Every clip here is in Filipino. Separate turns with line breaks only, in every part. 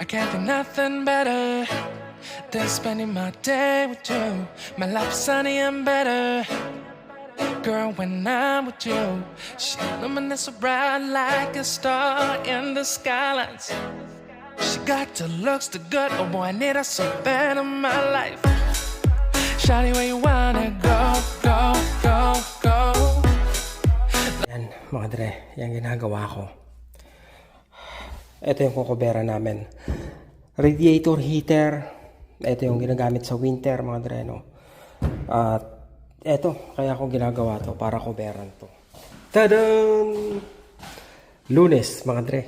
I can't think nothing better than spending my day with you. My life's sunny and better. Girl, when I'm with you, she luminous so bright like a star in the skylines. She got the looks, the good, oh boy, I need her so bad in my life. Shawty, where you wanna go, go, go, go?
Yan, mga dre, yan ginagawa ko. Ito yung kukubera namin. Radiator heater. Ito yung ginagamit sa winter, mga dre, no? At ito, kaya ko ginagawa to para kuberan to. Tadam! Lunes, mga dre.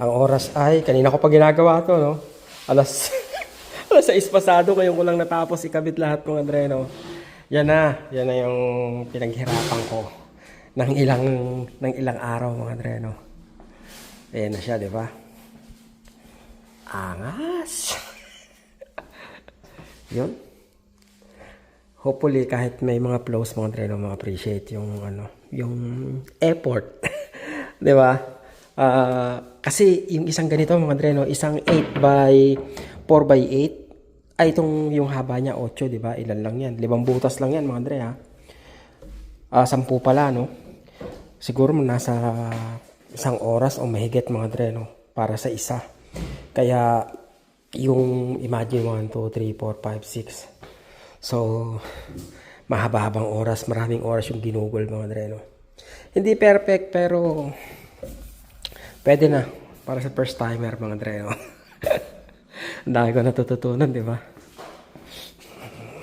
Ang oras ay, kanina ko pa ginagawa to, no? Alas, alas 6 pasado, ngayon ko lang natapos ikabit lahat, mga dre, no? Yan na, yan na yung pinaghirapan ko ng ilang ng ilang araw mga dre no. Ayan na siya, di ba? Angas. Yun. Hopefully kahit may mga flows mga dre no, ma-appreciate yung ano, yung effort. di ba? Ah, kasi yung isang ganito mga dre no, isang 8 by 4 by 8 ay itong yung haba niya 8, di ba? Ilan lang yan? Limang butas lang yan mga dre ha. Ah, sampu pala, no? Siguro nasa isang oras o mahigit mga dre, no? Para sa isa. Kaya, yung imagine 1, 2, 3, 4, 5, 6. So, mahaba-habang oras, maraming oras yung ginugol mga dre, no? Hindi perfect, pero pwede na. Para sa first timer mga dre, no? Ang dami ko natututunan, di ba?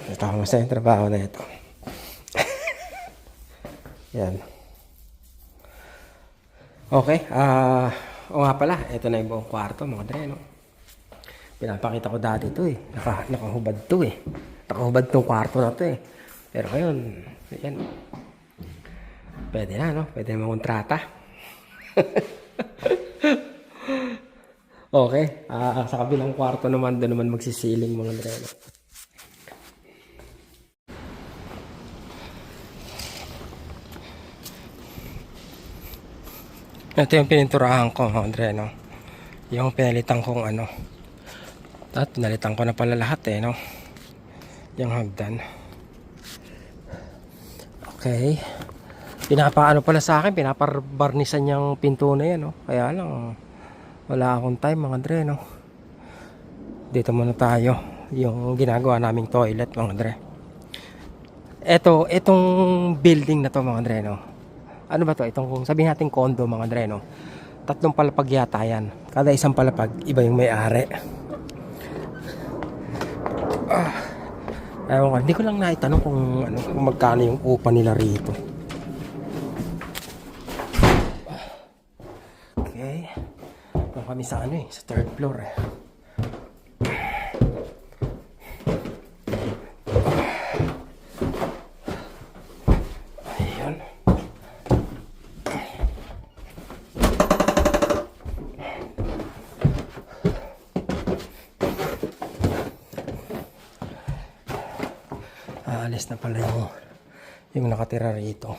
Ito sa yung trabaho na ito. Yan. Okay, ah, o nga pala, ito na yung buong kwarto, mga dre, no? Pinapakita ko dati to eh. Naka, nakahubad to eh. Nakahubad tong kwarto na to eh. Pero ngayon, yan. Pwede na, no? Pwede na kontrata. okay, ah, sa kabilang kwarto naman, doon naman magsisiling mga dre, no? Ito yung pininturahan ko, mga Andre, no? Yung pinalitan kong ano. At pinalitan ko na pala lahat eh, no? Yung hagdan. Okay. Pinapaano pala sa akin, pinaparbarnisan yung pinto na yan, no? Kaya lang, wala akong time, mga Andre, no? Dito muna tayo. Yung ginagawa naming toilet, mga Andre. Ito, itong building na to, mga Andre, no? Ano ba to? Itong kung sabihin natin condo mga dre? Tatlong palapag yata yan. Kada isang palapag, iba yung may-ari. Ah. Ewan ko, hindi ko lang naitanong kung, ano, kung magkano yung upa nila rito. Okay. Doon kami sa ano eh, sa third floor eh. Aalis na pala yung, yung nakatira rito.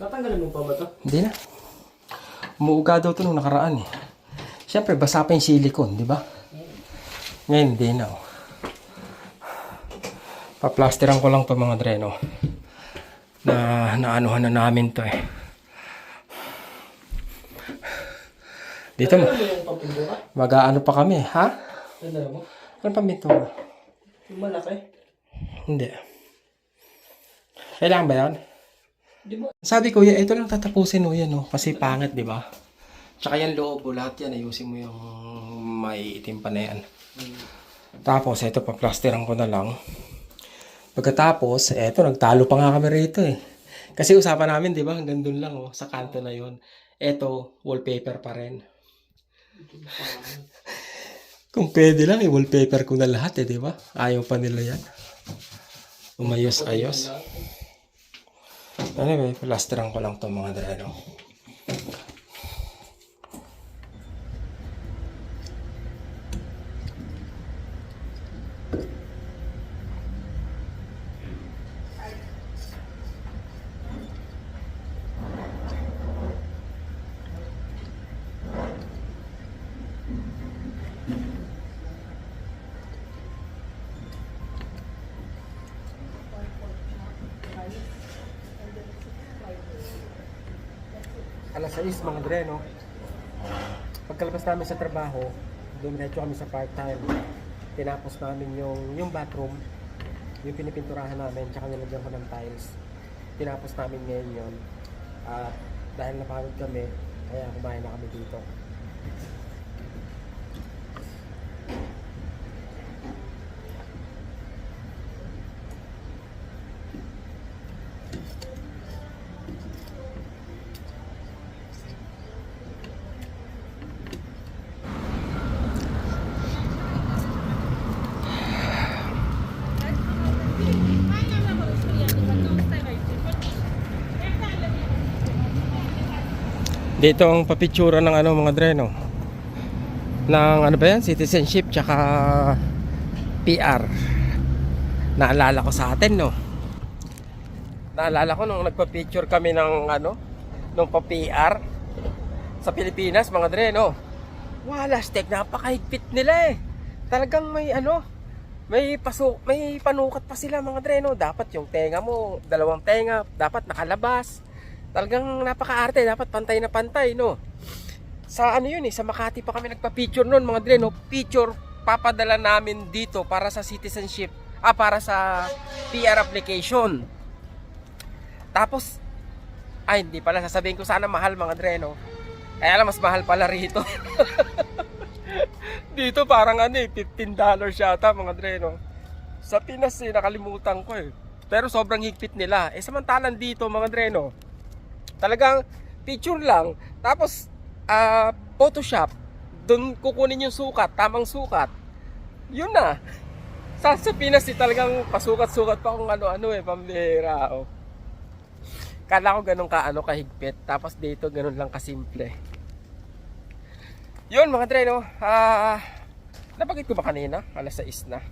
Tatanggalin mo pa ba to?
Hindi na. Umuuga daw ito nung nakaraan eh. Siyempre, basa pa yung silicone, di ba? Ngayon, hindi na. Oh. Paplasteran ko lang to mga dreno. Na naanuhan na namin to eh. Dito mo.
Ano?
Mag-aano pa kami, ha?
Tanda mo?
Ano pa pintura?
Yung malaki?
Hindi. Kailangan ba yan? Sabi ko, ito lang tatapusin mo yan, no? Kasi pangit, di ba? Tsaka yan loob mo, lahat yan, ayusin mo yung may itim pa na yan. Tapos, ito, paplasteran ko na lang. Pagkatapos, eto, nagtalo pa nga kami rito eh. Kasi usapan namin, di ba? Hanggang dun lang, oh, sa kanto na yon. Eto, wallpaper pa rin. Kung pwede lang, i-wallpaper ko na lahat eh, di ba? Ayaw pa nila yan. Umayos-ayos. Anyway, plasteran ko lang to mga dreno. Alas 6 mga dre, no? Pagkalabas namin sa trabaho, dumiretso kami sa part-time. Tinapos namin yung, yung bathroom, yung pinipinturahan namin, tsaka nilagyan ko ng tiles. Tinapos namin ngayon yun. At dahil napagod kami, kaya kumain na kami dito. Dito ang papitsura ng ano mga dreno. Ng ano ba yan? Citizenship tsaka PR. Naalala ko sa atin no. Naalala ko nung nagpa-picture kami ng ano, nung pa-PR sa Pilipinas mga dreno. Wala, stek napakahigpit nila eh. Talagang may ano, may paso, may panukat pa sila mga dreno. Dapat yung tenga mo, dalawang tenga, dapat nakalabas. Talagang napakaarte, dapat pantay na pantay, no? Sa ano yun eh, sa Makati pa kami nagpa-picture noon mga dre, no? Picture papadala namin dito para sa citizenship, ah, para sa PR application. Tapos, ay, hindi pala, sasabihin ko sana mahal mga dre, no? Kaya lang, mas mahal pala rito. dito parang ano eh, $15 yata mga dre, no? Sa Pinas eh, nakalimutan ko eh. Pero sobrang higpit nila. Eh samantalang dito mga dre, no? Talagang picture lang. Tapos, ah, Photoshop. Doon kukunin yung sukat, tamang sukat. Yun na. Sa, sa Pinas, eh, talagang pasukat-sukat pa kung ano-ano eh, pambihira. Oh. Kala ko ganun ka, ano, kahigpit. Tapos dito, ganun lang kasimple. Yun, mga dre, no? Ah, napagit ko ba kanina? Alas 6 na.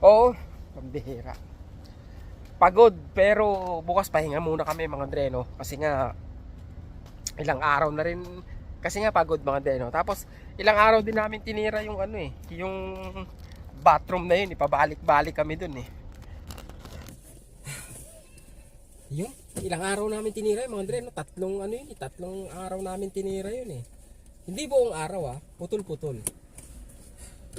Oo, pambihira pagod pero bukas pahinga muna kami mga dreno. Kasi nga ilang araw na rin kasi nga pagod mga dreno. Tapos ilang araw din namin tinira yung ano eh yung bathroom na yun ipabalik-balik kami dun eh. Yun ilang araw namin tinira yung mga dreno. Tatlong ano yun eh, tatlong araw namin tinira yun eh. Hindi buong araw ah putol-putol.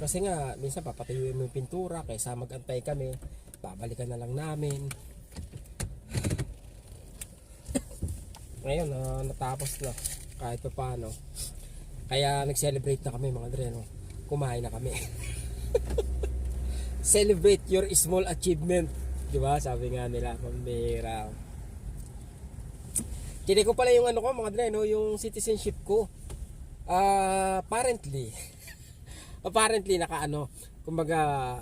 Kasi nga minsan papatayuin mo yung pintura kaysa magantay kami babalikan na lang namin. Ngayon na natapos na. Kahit pa paano. Kaya nag-celebrate na kami mga dre no? kumain na kami. Celebrate your small achievement. Di ba? Sabi nga nila pambira. Kini ko pala yung ano ko mga dre no? yung citizenship ko. Ah apparently. Apparently naka ano kumbaga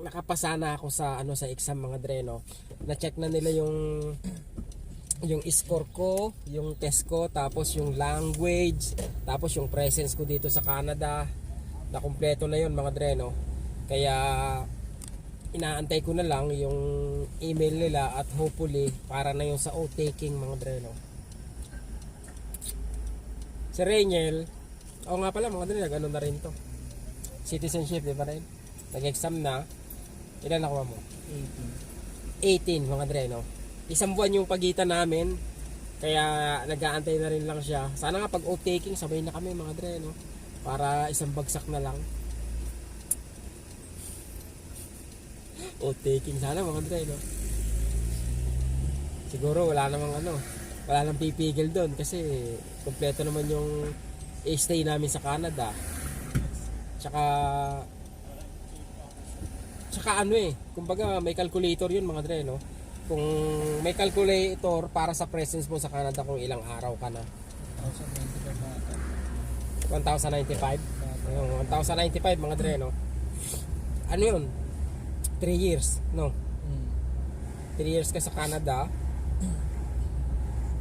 nakapasa na ako sa ano sa exam mga dreno na check na nila yung yung score ko yung test ko tapos yung language tapos yung presence ko dito sa Canada. Na kumpleto na yun mga dreno kaya inaantay ko na lang yung email nila at hopefully para na yung sa o-taking mga dreno si Rainiel o nga pala mga dreno ano na rin to. Citizenship di ba rin nag-exam na Ilan nakuha mo? 18 mga dre, no? Isang buwan yung pagitan namin. Kaya nag-aantay na rin lang siya. Sana nga pag taking sabay na kami mga dre, no? Para isang bagsak na lang. taking sana mga dre, no? Siguro wala namang ano, wala nang pipigil doon kasi kompleto naman yung stay namin sa Canada. Tsaka Tsaka ano eh, kumbaga may calculator yun mga dre, no? Kung may calculator para sa presence mo sa Canada kung ilang araw ka na. 1,095? Ayun, 1,095 mga dre, no? Ano yun? 3 years, no? 3 years ka sa Canada,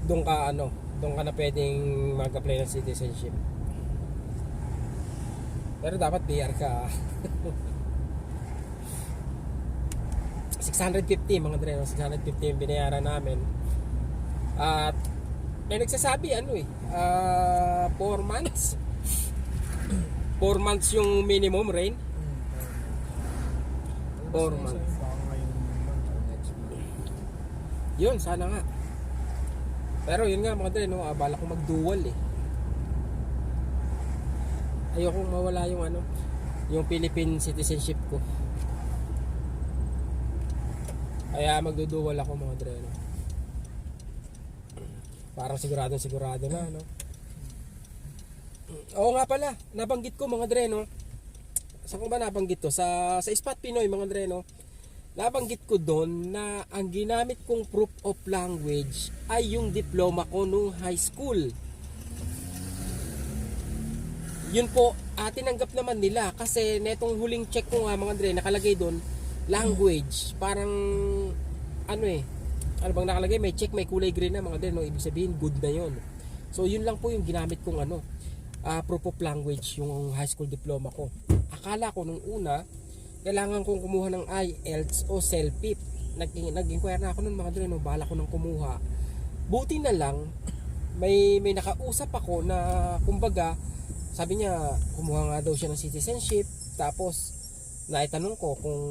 doon ka ano, doon ka na pwedeng mag-apply ng citizenship. Pero dapat PR ka. ah. 650 mga dre, no? 650 yung binayaran namin. At may nagsasabi ano eh, 4 months. 4 months yung minimum rain. 4 months. Yun, sana nga. Pero yun nga mga dre, no, ah, bala ko mag-dual eh. Ayokong mawala yung ano, yung Philippine citizenship ko. Kaya magdudual ako mga dre, no. Parang sigurado sigurado na, no. Oo nga pala, nabanggit ko mga dre, no. Saan ko ba nabanggit to? Sa, sa Spot Pinoy mga dre, no. Nabanggit ko doon na ang ginamit kong proof of language ay yung diploma ko nung high school. Yun po, ah, tinanggap naman nila kasi netong huling check ko nga mga Dre, nakalagay doon language. Parang ano eh, ano bang nakalagay? May check, may kulay green na mga Dre, no? ibig sabihin good na yon. So yun lang po yung ginamit kong ano, ah, proof of language, yung high school diploma ko. Akala ko nung una, kailangan kong kumuha ng IELTS o CELPIP. Nag- Nag-inquire na ako nun mga Dre, no? bala ko nang kumuha. Buti na lang, may may nakausap ako na kumbaga sabi niya kumuha nga daw siya ng citizenship tapos naitanong ko kung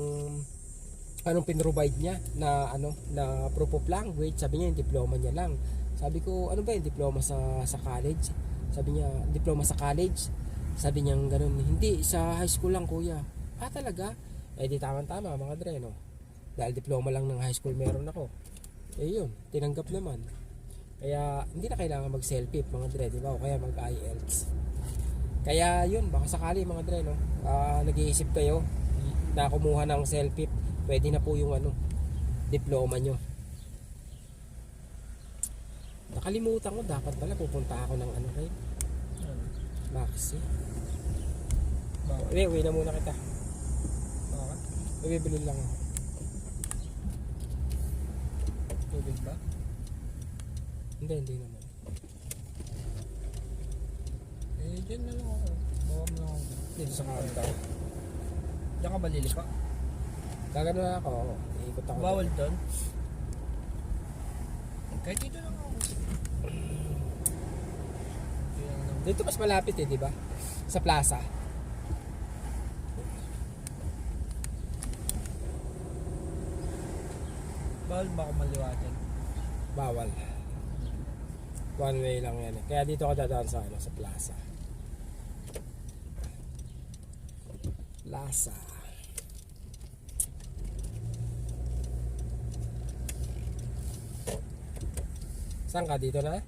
anong pinrovide niya na ano na proof of language. Sabi niya yung diploma niya lang. Sabi ko ano ba yung diploma sa sa college? Sabi niya diploma sa college. Sabi niya ganun hindi sa high school lang kuya. Ah talaga? Eh di tama tama mga dre no? Dahil diploma lang ng high school meron ako. Eh yun tinanggap naman. Kaya hindi na kailangan mag selfie mga dre di ba? O kaya mag IELTS kaya yun, baka sakali mga dre, no? Ah, nag-iisip kayo na kumuha ng selfie, pwede na po yung ano, diploma nyo. Nakalimutan ko, dapat pala pupunta ako ng ano kayo, Maxi.
Bakit?
Uwi, uwi na muna kita.
Bakit?
Bibili lang ako.
Tubig ba?
Hindi, hindi naman.
Eh, dyan na lang ako. Bawa mo lang ako.
Dito sa counter.
Diyan ka ba lilipa?
Gagano na ako. Iikot ako.
Bawal doon? Kahit dito lang ako.
Dito mas malapit eh, di ba? Sa plaza.
Bawal ba ako maliwatan?
Bawal. One way lang yan eh. Kaya dito ka dadaan sa, ano, sa plaza. Plaza. Saan ka? Dito na?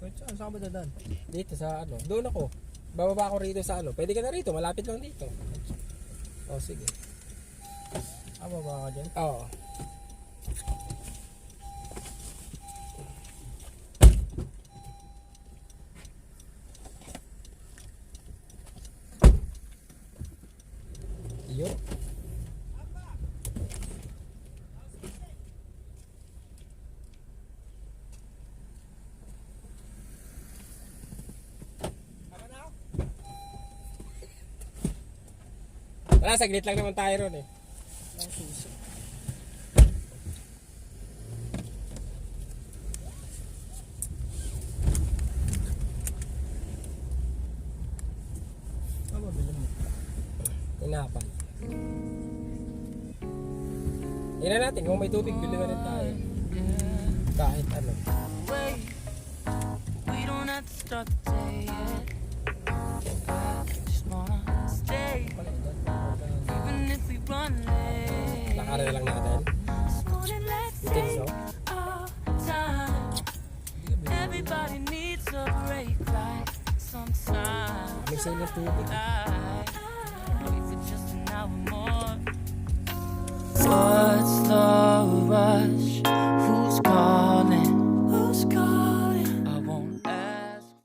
Kahit saan, saan ka ba dadaan?
Dito sa ano? Doon ako. Bababa ako rito sa ano. Pwede ka na rito. Malapit lang dito. O sige.
Ah, baba ka dyan?
Oo. Yun. Wala, saglit lang naman tayo ron eh. Tinapay. Tingnan natin kung may tubig, bili na rin tayo. Kahit ano.
Wait, we don't have to start the day yet.
Na lang natin. You think so?
Everybody needs a break, like sometimes.
Sale ng tubig.